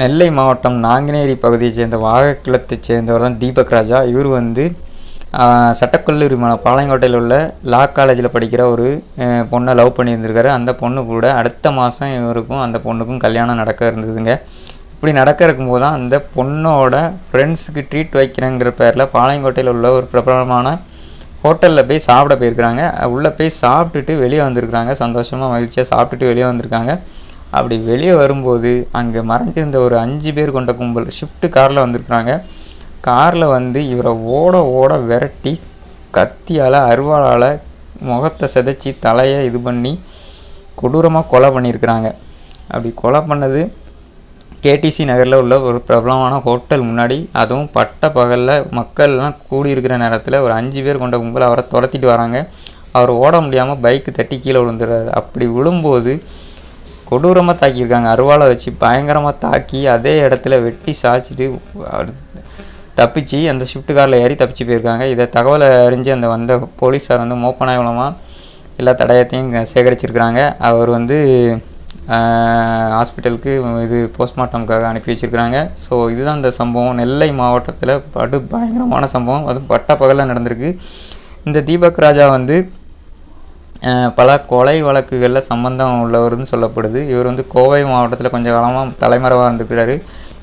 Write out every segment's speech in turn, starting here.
நெல்லை மாவட்டம் நாங்குநேரி பகுதியைச் சேர்ந்த வாகக்குளத்தைச் சேர்ந்தவர் தான் தீபக் ராஜா. இவர் வந்து சட்டக்கல்லூரி மா பாளையங்கோட்டையில் உள்ள லா காலேஜில் படிக்கிற ஒரு பொண்ணை லவ் பண்ணியிருந்திருக்காரு. அந்த பொண்ணு கூட அடுத்த மாதம் இவருக்கும் அந்த பொண்ணுக்கும் கல்யாணம் நடக்க இருந்ததுங்க. இப்படி நடக்க இருக்கும்போது தான் அந்த பொண்ணோட ஃப்ரெண்ட்ஸுக்கு ட்ரீட் வைக்கிறேங்கிற பேரில் பாளையங்கோட்டையில் உள்ள ஒரு பிரபலமான ஹோட்டலில் போய் சாப்பிட போயிருக்கிறாங்க. உள்ளே போய் சாப்பிட்டுட்டு வெளியே வந்திருக்கிறாங்க. சந்தோஷமாக மகிழ்ச்சியாக சாப்பிட்டுட்டு வெளியே வந்திருக்காங்க. அப்படி வெளியே வரும்போது அங்கே மறைஞ்சிருந்த ஒரு அஞ்சு பேர் கொண்ட கும்பல் ஷிஃப்ட் காரில் வந்திருக்கிறாங்க. காரில் வந்து இவரை ஓட ஓட விரட்டி கத்தியால் அருவாளால் முகத்தை சிதைச்சி தலையை இது பண்ணி கொடூரமாக கொலை பண்ணியிருக்கிறாங்க. அப்படி கொலை பண்ணது கேடிசி நகரில் உள்ள ஒரு பிரபலமான ஹோட்டல் முன்னாடி. அதுவும் பட்ட பகலில் மக்கள்லாம் கூடியிருக்கிற நேரத்தில் ஒரு அஞ்சு பேர் கொண்ட கும்பல் அவரை துரத்திட்டு வராங்க. அவர் ஓட முடியாமல் பைக்கு தட்டி கீழே விழுந்துடுறாரு. அப்படி விழும்போது கொடூரமாக தாக்கியிருக்காங்க. அருவாளை வச்சு பயங்கரமாக தாக்கி அதே இடத்துல வெட்டி சாய்ச்சிட்டு தப்பிச்சு அந்த ஷிஃப்ட் காரில் ஏறி தப்பிச்சு போயிருக்காங்க. இதை தகவலை அறிஞ்சு அந்த வந்த போலீஸார் வந்து மோப்பனாய் எல்லா தடயத்தையும் சேகரிச்சிருக்கிறாங்க. அவர் வந்து ஹாஸ்பிட்டலுக்கு இது போஸ்ட்மார்ட்டம்க்காக அனுப்பி வச்சுருக்கிறாங்க. ஸோ இதுதான் இந்த சம்பவம். நெல்லை மாவட்டத்தில் படு பயங்கரமான சம்பவம். அது பட்ட பகலில் நடந்திருக்கு. இந்த தீபக் ராஜா வந்து பல கொலை வழக்குகளில் சம்பந்தம் உள்ளவர்னு சொல்லப்படுது. இவர் வந்து கோவை மாவட்டத்தில் கொஞ்சம் காலமாக தலைமறைவாக இருந்திருக்கிறாரு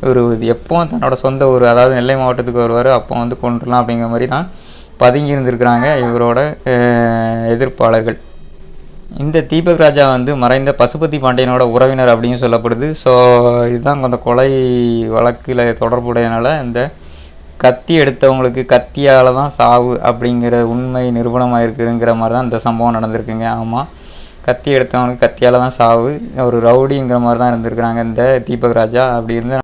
இவர் எப்போவும் தன்னோட சொந்த ஊர் அதாவது நெல்லை மாவட்டத்துக்கு வருவார். அப்போ வந்து கொண்டுலாம் அப்படிங்கிற மாதிரி தான் பதுங்கி இருந்திருக்கிறாங்க இவரோட எதிர்ப்பாளர்கள். இந்த தீபக் ராஜா வந்து மறைந்த பசுபதி பாண்டியனோட உறவினர் அப்படின்னு சொல்லப்படுது. ஸோ இதுதான் அந்த கொலை வழக்கில் தொடர்புடையனால இந்த கத்தி எடுத்தவங்களுக்கு கத்தியால் தான் சாவு அப்படிங்கிற உண்மை நிரூபணமாக இருக்குதுங்கிற மாதிரி தான் இந்த சம்பவம் நடந்திருக்குங்க. ஆமாம் கத்தி எடுத்தவங்களுக்கு கத்தியால் தான் சாவு. ஒரு ரவுடிங்கிற மாதிரி தான் இருந்திருக்கிறாங்க இந்த தீபக் ராஜா. அப்படி இருந்து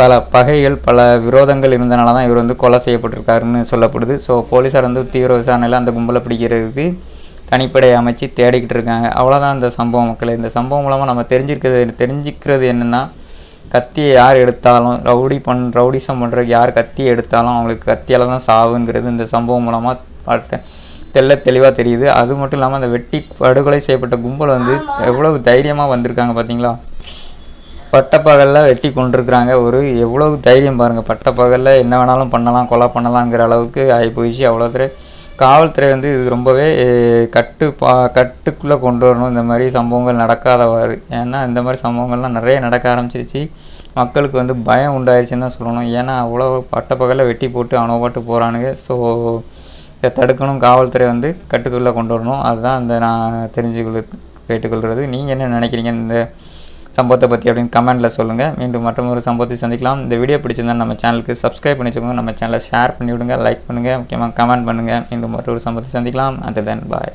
பல பகைகள் பல விரோதங்கள் இருந்தனால தான் இவர் வந்து கொலை செய்யப்பட்டிருக்காருன்னு சொல்லப்படுது. ஸோ போலீஸார் வந்து தீவிர விசாரணையில் அந்த கும்பலை பிடிக்கிறதுக்கு தனிப்படையை அமைச்சு தேடிக்கிட்டு இருக்காங்க. அவ்வளோதான் இந்த சம்பவம் மக்களை. இந்த சம்பவம் மூலமாக நம்ம தெரிஞ்சிருக்கிறது தெரிஞ்சுக்கிறது என்னென்னா கத்தியை யார் எடுத்தாலும் ரவுடி பண் ரவுடிசம் பண்ணுறதுக்கு யார் கத்தியை எடுத்தாலும் அவங்களுக்கு கத்தியால் தான் சாவுங்கிறது இந்த சம்பவம் மூலமாக பார்த்த தெள்ள தெளிவாக தெரியுது. அது மட்டும் இல்லாமல் அந்த வெட்டி படுகொலை செய்யப்பட்ட கும்பல் வந்து எவ்வளவு தைரியமாக வந்திருக்காங்க பார்த்தீங்களா பட்டப்பகலில் வெட்டி கொண்டிருக்கிறாங்க. ஒரு எவ்வளவு தைரியம் பாருங்கள் பட்டப்பகலில் என்ன வேணாலும் பண்ணலாம் கொலை பண்ணலாங்கிற அளவுக்கு ஆகி போயிடுச்சு அவ்வளோ தூரம் காவல்துறை வந்து இது ரொம்பவே கட்டு பா கட்டுக்குள்ளே கொண்டு வரணும். இந்த மாதிரி சம்பவங்கள் நடக்காதவாறு ஏன்னா இந்த மாதிரி சம்பவங்கள்லாம் நிறைய நடக்க ஆரம்பிச்சிருச்சு. மக்களுக்கு வந்து பயம் உண்டாயிருச்சுன்னு தான் சொல்லணும். ஏன்னா அவ்வளோ பட்டப்பகலில் வெட்டி போட்டு அவனை பாட்டு போகிறானுங்க ஸோ இதை தடுக்கணும் காவல்துறை வந்து கட்டுக்குள்ளே கொண்டு வரணும். அதுதான் இந்த நான் தெரிஞ்சுக்கொள்ள கேட்டுக்கொள்கிறது நீங்கள் என்ன நினைக்கிறீங்க? இந்த சம்பவத்தை பற்றி அப்படின்னு கமெண்ட்டில் சொல்லுங்கள் மீண்டும் மற்றொரு சம்பவத்தை சந்திக்கலாம். இந்த வீடியோ பிடிச்சிருந்தா நம்ம சேனலுக்கு சப்ஸ்கிரைப் பண்ணி வச்சுக்கோங்க. நம்ம சேனலை ஷேர் பண்ணி விடுங்க லைக் பண்ணுங்கள் முக்கியமாக கமெண்ட் பண்ணுங்கள் மீண்டும் மற்றொரு சம்பவத்தை சந்திக்கலாம். அந்த தென் பாய்